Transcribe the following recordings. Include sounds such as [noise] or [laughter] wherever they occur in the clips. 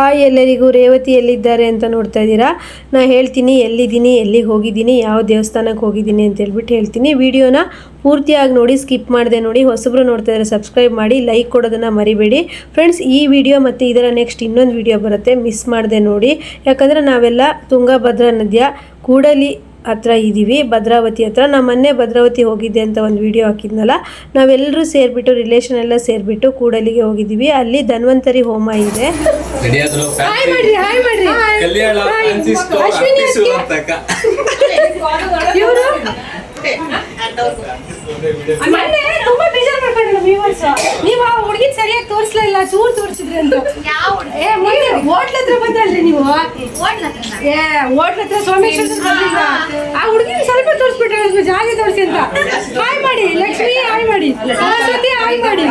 Hi ಎಲ್ಲರಿಗೂ ರೇವತಿ ಎಲ್ಲಿದ್ದಾರೆ ಅಂತ ನೋಡ್ತಾ ಇದ್ದೀರಾ? ನಾ ಹೇಳ್ತೀನಿ, ಎಲ್ಲಿದ್ದೀನಿ, ಎಲ್ಲಿಗೆ ಹೋಗಿದ್ದೀನಿ, ಯಾವ ದೇವಸ್ಥಾನಕ್ಕೆ ಹೋಗಿದ್ದೀನಿ ಅಂತ ಹೇಳ್ಬಿಟ್ಟು ಹೇಳ್ತೀನಿ. ವಿಡಿಯೋನ ಪೂರ್ತಿಯಾಗಿ ನೋಡಿ, ಸ್ಕಿಪ್ ಮಾಡಿದೆ ನೋಡಿ, ಹೊಸಬ್ರು ನೋಡ್ತಾ ಇದ್ದಾರೆ ಸಬ್ಸ್ಕ್ರೈಬ್ ಮಾಡಿ, ಲೈಕ್ ಕೊಡೋದನ್ನು ಮರಿಬೇಡಿ. ಫ್ರೆಂಡ್ಸ್, ಈ ವಿಡಿಯೋ ಮತ್ತು ಇದರ ನೆಕ್ಸ್ಟ್ ಇನ್ನೊಂದು ವಿಡಿಯೋ ಬರುತ್ತೆ, ಮಿಸ್ ಮಾಡಿದೆ ನೋಡಿ. ಯಾಕಂದರೆ ನಾವೆಲ್ಲ ತುಂಗಭದ್ರಾ ನದಿಯ ಕೂಡಲಿ ಹತ್ರ ಇದ್ದೀವಿ. ಭದ್ರಾವತಿ ಹತ್ರ. ನಾನು ಮೊನ್ನೆ ಭದ್ರಾವತಿ ಹೋಗಿದ್ದೆ ಅಂತ ಒಂದು ವಿಡಿಯೋ ಹಾಕಿದ್ನಲ್ಲ? ನಾವೆಲ್ಲರೂ ಸೇರಿಬಿಟ್ಟು ರಿಲೇಷನ್ ಎಲ್ಲ ಸೇರಿಬಿಟ್ಟು ಕೂಡಲಿಗೆ ಹೋಗಿದ್ದೀವಿ. ಅಲ್ಲಿ ಧನ್ವಂತರಿ ಹೋಮ ಇದೆ. ನೀವು ಆ ಸರಿಯಾಗಿ ತೋರಿಸ್ಲಿಲ್ಲ ಚೂರ್ ತೋರಿಸಿದ್ರಿ ಅಂತ ಹತ್ರ ಬಂದ್ರಲ್ರಿ ನೀವು ಏ ಹೋಟ್ಲ್ ಹತ್ರ ಸೋಮೇಶ್ವರ ಬಂದಿದ್ರ? ಆ ಹುಡುಗಿನ ಸ್ವಲ್ಪ ತೋರಿಸ್ಬಿಟ್ರೆ ಜಾಗ ತೋರಿಸಿ ಅಂತ. ಹಾಯ್ ಮಾಡಿ ಲಕ್ಷ್ಮಿ ಹಾಯ್ ಮಾಡಿ. ಸರಸ್ವತಿ ಹಾಯ್ ಮಾಡಿ.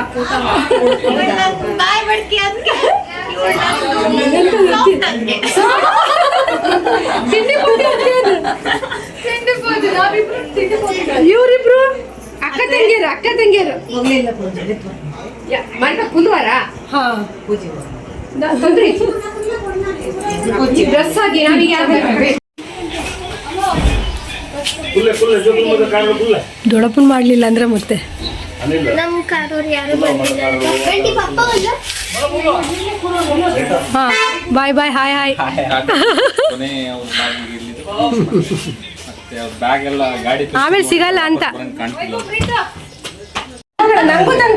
ತಿಂಡಿ. ಇವ್ರಿಬ್ರು? ಅಕ್ಕ ತಂಗಿಯರು ಅಕ್ಕ ತಂಗಿಯರು. ಮಂಡ ಕುಂದ್ವಾರ ಹಾ ಪೂಜೆ. ತಂದ್ರಿ. ಡ್ರೆಸ್ ಆಗಿ ದೊಡ್ಡಪ್ಪನ್ ಮಾಡ್ಲಿಲ್ಲ ಅಂದ್ರೆ ಮತ್ತೆ? ಹಾ ಬಾಯ್ ಬಾಯ್ ಹಾಯ್ ಹಾಯ್. [laughs] ಆಮೇಲೆ ಸಿಗಲ್ಲ ಅಂತ.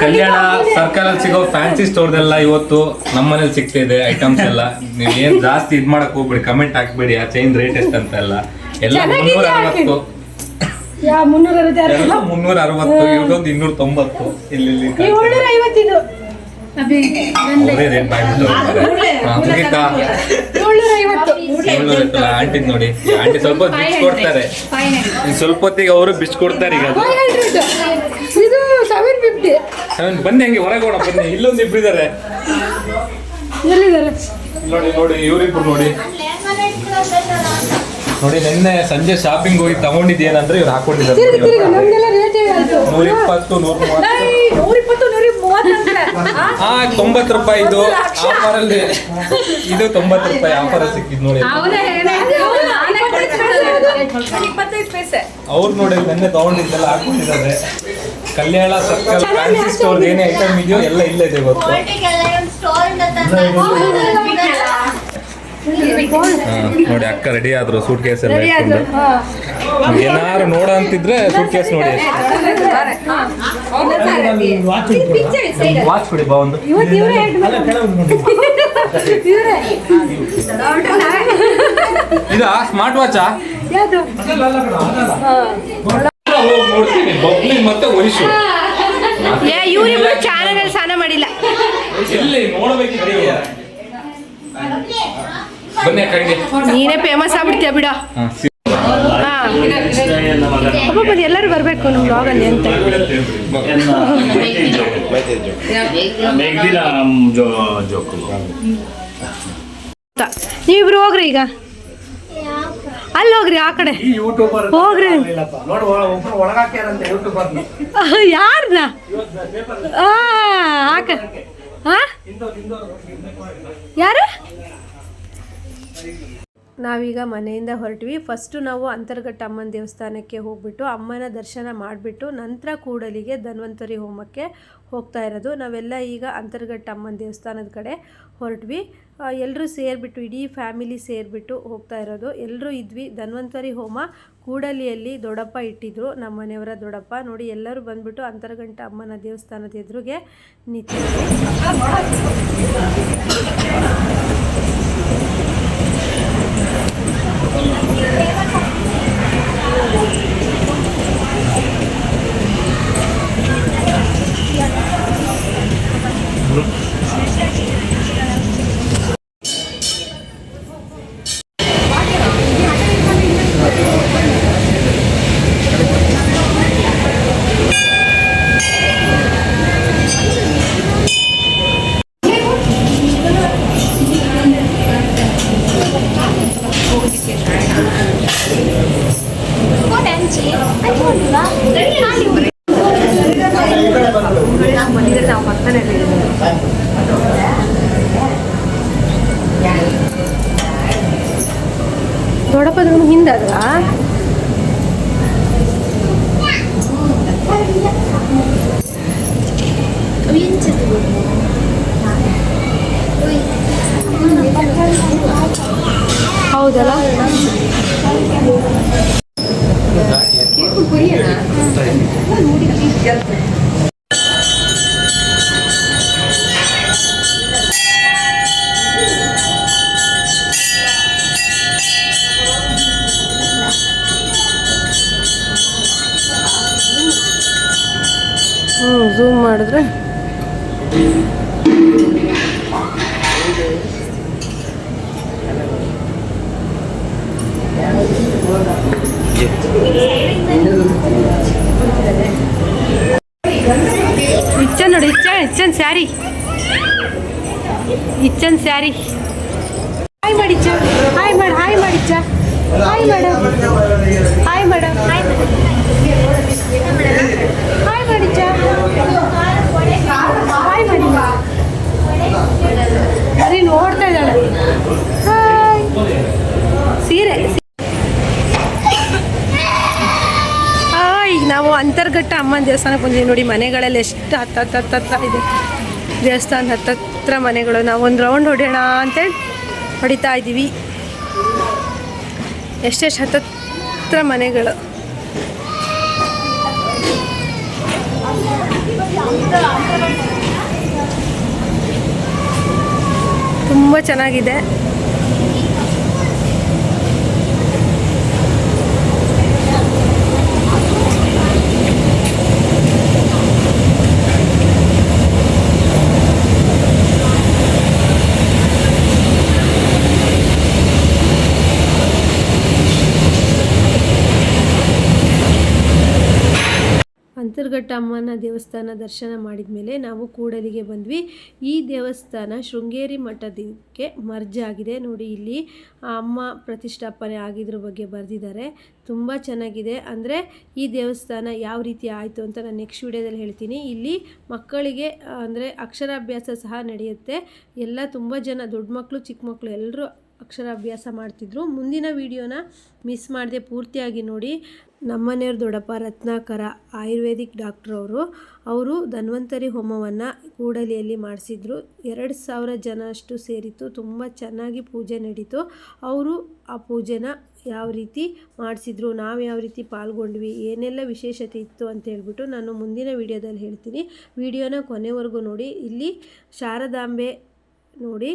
ಕಲ್ಯಾಣ ಸರ್ಕಲ್ ಅಲ್ಲಿ ಸಿಗೋ ಫ್ಯಾನ್ಸಿ ಸ್ಟೋರ್ದೆಲ್ಲ ಇವತ್ತು ನಮ್ಮನೇಲಿ ಇದೆ ಐಟಮ್ಸ್ ಎಲ್ಲ. ನೀವು ಏನ್ ಜಾಸ್ತಿ ಇದ್ ಮಾಡಕ್ ಹೋಗ್ಬೇಡಿ ಕಮೆಂಟ್ ಹಾಕ್ಬೇಡಿ ಆ ಚೈನ್ ರೇಟ್ ಎಷ್ಟು ಅಂತ ಎಲ್ಲ. ಎಲ್ಲ ಮುನ್ನೂರ. ಅರವತ್ತು ಎಲ್ಲ ಮುನ್ನೂರ ಅರವತ್ತು ಇವತ್ತೊಂದು ಇನ್ನೂರ ತೊಂಬತ್ತು ಇಲ್ಲಿ ಆಂಟಿ ನೋಡಿ. ಆಂಟಿ ಸ್ವಲ್ಪ ಬಿಚ್ ಕೊಡ್ತಾರೆ. ಇನ್ ಸ್ವಲ್ಪ ಹೊತ್ತಿಗೆ ಅವರು ಬಿಚ್ ಕೊಡ್ತಾರೆ ಈಗ ಅವನ್ ಬನ್ನಿ ಹಂಗೆ ಹೊರಗೆ ಹೋಗೋಣ ಬನ್ನಿ. ಇಲ್ಲೊಂದು ಇಬ್ರು ಇದಾರೆ. ಎಲ್ಲಿದ್ದಾರೆ? ನೋಡಿ ನೋಡಿ ಇವರಿಬ್ರು ನೋಡಿ. ನೋಡಿ ನಿನ್ನೆ ಸಂಜೆ ಶಾಪಿಂಗ್ ಹೋಗಿ ತಗೊಂಡಿದ್ದೇನಂದ್ರೆ ಇವ್ರು ಹಾಕೊಂಡಿದ್ದಾರೆ ತಿರುಗಿ ತಿರುಗಿ ರೇಟ್ ಆಯ್ತು. ನೂರ ಇಪ್ಪತ್ತು ನೂರ ಮೂವತ್ತು ನೂರ ಇಪ್ಪತ್ತು ನೂರ ತೊಂಬತ್ತು ರೂಪಾಯಿ ಇದು. ಆಫರ್ ಅಲ್ಲಿ ಇದು ತೊಂಬತ್ತು ರೂಪಾಯಿ ಆಫರ್ ಸಿಕ್ಕಿದ್ ನೋಡಿ. ಅವ್ರು ನೋಡಿ ನೆನ್ನೆ ತಗೊಂಡಿದ್ದೆಲ್ಲ ಹಾಕೊಂಡಿದ್ದಾರೆ. ಕಲ್ಯಾಣ ಸರ್ಕಲ್ ಫ್ಯಾನ್ಸಿ ಸ್ಟೋರ್ ಏನೇ ಐಟಮ್ ಇದೆಯೋ ಎಲ್ಲ ಇಲ್ಲೇ ಇದೆ ಗೊತ್ತು. ನೋಡಿ ಅಕ್ಕ ರೆಡಿ ಆದ್ರು ಸೂಟ್ ಕೇಸ್ ಎಲ್ಲ ರೆಡಿ ಆದ್ರು ಇಟ್ಕೊಂಡು. ಏನಾರು ನೋಡ ಅಂತಿದ್ರೆ ಸೂಟ್ ಕೇಸ್ ನೋಡಿ. ವಾಚ್ ಬಿಡಿ ಬಾ ಒಂದು. ಇದಾ ಸ್ಮಾರ್ಟ್ ವಾಚಾ ಮತ್ತೆ ಏ ಇವರಿಬ್ರು ಚಾನಲ್ ಅಲ್ಲಿ ಸ್ನಾನ ಮಾಡಿಲ್ಲ. ಎಲ್ಲಿ ನೋಡಬೇಕು ಬನ್ನಿ ಕಣ್ಗೆ ನೀನೇ ಫೇಮಸ್ ಆಗ್ಬಿಡ್ತೀಯ ಬಿಡ. ಅಪ್ಪ ಮತ್ತೆ ಎಲ್ಲರೂ ಬರ್ಬೇಕು ನಮ್ಮ ಬ್ಲಾಗಲ್ಲಿ ಅಂತ. ನೀವಿಬ್ರು ಹೋಗ್ರಿ ಈಗ. ಅಲ್ಲಿ ಹೋಗ್ರಿ ಆ ಕಡೆ. ಹೋಗ್ರಿ. ಯಾರನ್ನ ಆ ಯಾರು? ನಾವೀಗ ಮನೆಯಿಂದ ಹೊರಟ್ವಿ. ಫಸ್ಟು ನಾವು ಅಂತರ್ಘಟ್ಟ ಅಮ್ಮನ ದೇವಸ್ಥಾನಕ್ಕೆ ಹೋಗ್ಬಿಟ್ಟು ಅಮ್ಮನ ದರ್ಶನ ಮಾಡಿಬಿಟ್ಟು ನಂತರ ಕೂಡಲಿಗೆ ಧನ್ವಂತರಿ ಹೋಮಕ್ಕೆ ಹೋಗ್ತಾ ಇರೋದು. ನಾವೆಲ್ಲ ಈಗ ಅಂತರ್ಘಟ್ಟ ಅಮ್ಮನ ದೇವಸ್ಥಾನದ ಕಡೆ ಹೊರಟ್ವಿ. ಎಲ್ಲರೂ ಸೇರಿಬಿಟ್ಟು, ಇಡೀ ಫ್ಯಾಮಿಲಿ ಸೇರಿಬಿಟ್ಟು ಹೋಗ್ತಾ ಇರೋದು. ಎಲ್ಲರೂ ಇದ್ವಿ. ಧನ್ವಂತರಿ ಹೋಮ ಕೂಡಲಿಯಲ್ಲಿ ದೊಡ್ಡಪ್ಪ ಇಟ್ಟಿದ್ರು. ನಮ್ಮ ಮನೆಯವರ ದೊಡ್ಡಪ್ಪ. ನೋಡಿ, ಎಲ್ಲರೂ ಬಂದ್ಬಿಟ್ಟು ಅಂತರ್ಗಂಟ ಅಮ್ಮನ ದೇವಸ್ಥಾನದ ಎದುರಿಗೆ ನಿಂತಿದ್ರು ರೂಮ್ ಹಿಂದದ? ಹೌದಲ್ಲ? ಸ್ಯಾರಿ. ಇಚ್ಚನ್ ಸ್ಯಾರಿ. ಹಾಯ್ ಮಾಡಿಚ್ಚ ಹಾಯ್ ಮಾಡಿ hi ಮಾಡಿಚ್ಚ hi madam hi madam hi ಮಾಡಿಚ್ಚ hi ಮಾಡಿ ಅದೇ ನೋಡ್ತಾ ಇದ್ದಾಳೆ. ಹಾಯ್ ಸೀರೆ ನಾವು ಅಂತರ್ಘಟ್ಟ ಅಮ್ಮನ ದೇವಸ್ಥಾನಕ್ಕೆ ಬಂದಿದ್ದೀವಿ ನೋಡಿ, ಮನೆಗಳಲ್ಲಿ ಎಷ್ಟು ಹತ್ತತ್ತ ಹತ್ತ ಹತ್ತ ಹತ್ತ ಇದೆ. ದೇವಸ್ಥಾನ ಹತ್ತತ್ರ ಮನೆಗಳು. ನಾವು ಒಂದು ರೌಂಡ್ ಹೊಡೆಯೋಣ ಅಂತೇಳಿ ಹೊಡಿತಾ ಇದ್ದೀವಿ. ಎಷ್ಟೆಷ್ಟು ಹತ್ತತ್ರ ಮನೆಗಳು. ತುಂಬ ಚೆನ್ನಾಗಿದೆ. ಅಂತರ್ಘಟ್ಟ ಅಮ್ಮನ ದೇವಸ್ಥಾನ ದರ್ಶನ ಮಾಡಿದ ಮೇಲೆ ನಾವು ಕೂಡಲಿಗೆ ಬಂದ್ವಿ. ಈ ದೇವಸ್ಥಾನ ಶೃಂಗೇರಿ ಮಠದಕ್ಕೆ ಮರ್ಜ್ ಆಗಿದೆ. ನೋಡಿ, ಇಲ್ಲಿ ಅಮ್ಮ ಪ್ರತಿಷ್ಠಾಪನೆ ಆಗಿದ್ರ ಬಗ್ಗೆ ಬರೆದಿದ್ದಾರೆ. ತುಂಬ ಚೆನ್ನಾಗಿದೆ. ಅಂದರೆ ಈ ದೇವಸ್ಥಾನ ಯಾವ ರೀತಿ ಆಯಿತು ಅಂತ ನಾನು ನೆಕ್ಸ್ಟ್ ವಿಡಿಯೋದಲ್ಲಿ ಹೇಳ್ತೀನಿ. ಇಲ್ಲಿ ಮಕ್ಕಳಿಗೆ, ಅಂದರೆ ಅಕ್ಷರಾಭ್ಯಾಸ ಸಹ ನಡೆಯುತ್ತೆ. ಎಲ್ಲ ತುಂಬ ಜನ, ದೊಡ್ಡ ಮಕ್ಕಳು ಚಿಕ್ಕ ಮಕ್ಕಳು ಎಲ್ಲರೂ ಅಕ್ಷರಾಭ್ಯಾಸ ಮಾಡ್ತಿದ್ರು. ಮುಂದಿನ ವಿಡಿಯೋನ ಮಿಸ್ ಮಾಡದೆ ಪೂರ್ತಿಯಾಗಿ ನೋಡಿ. ನಮ್ಮನೆಯವ್ರ ದೊಡ್ಡಪ್ಪ ರತ್ನಾಕರ ಆಯುರ್ವೇದಿಕ್ ಡಾಕ್ಟ್ರ್ ಅವರು ಅವರು ಧನ್ವಂತರಿ ಹೋಮವನ್ನು ಕೂಡಲಿಯಲ್ಲಿ ಮಾಡಿಸಿದ್ರು. ಎರಡು ಸಾವಿರ ಜನ ಅಷ್ಟು ಸೇರಿತ್ತು. ತುಂಬ ಚೆನ್ನಾಗಿ ಪೂಜೆ ನಡೀತು. ಅವರು ಆ ಪೂಜೆನ ಯಾವ ರೀತಿ ಮಾಡಿಸಿದ್ರು, ನಾವು ಯಾವ ರೀತಿ ಪಾಲ್ಗೊಂಡ್ವಿ, ಏನೆಲ್ಲ ವಿಶೇಷತೆ ಇತ್ತು ಅಂತ ಹೇಳ್ಬಿಟ್ಟು ನಾನು ಮುಂದಿನ ವಿಡಿಯೋದಲ್ಲಿ ಹೇಳ್ತೀನಿ. ವಿಡಿಯೋನ ಕೊನೆವರೆಗೂ ನೋಡಿ. ಇಲ್ಲಿ ಶಾರದಾಂಬೆ ನೋಡಿ.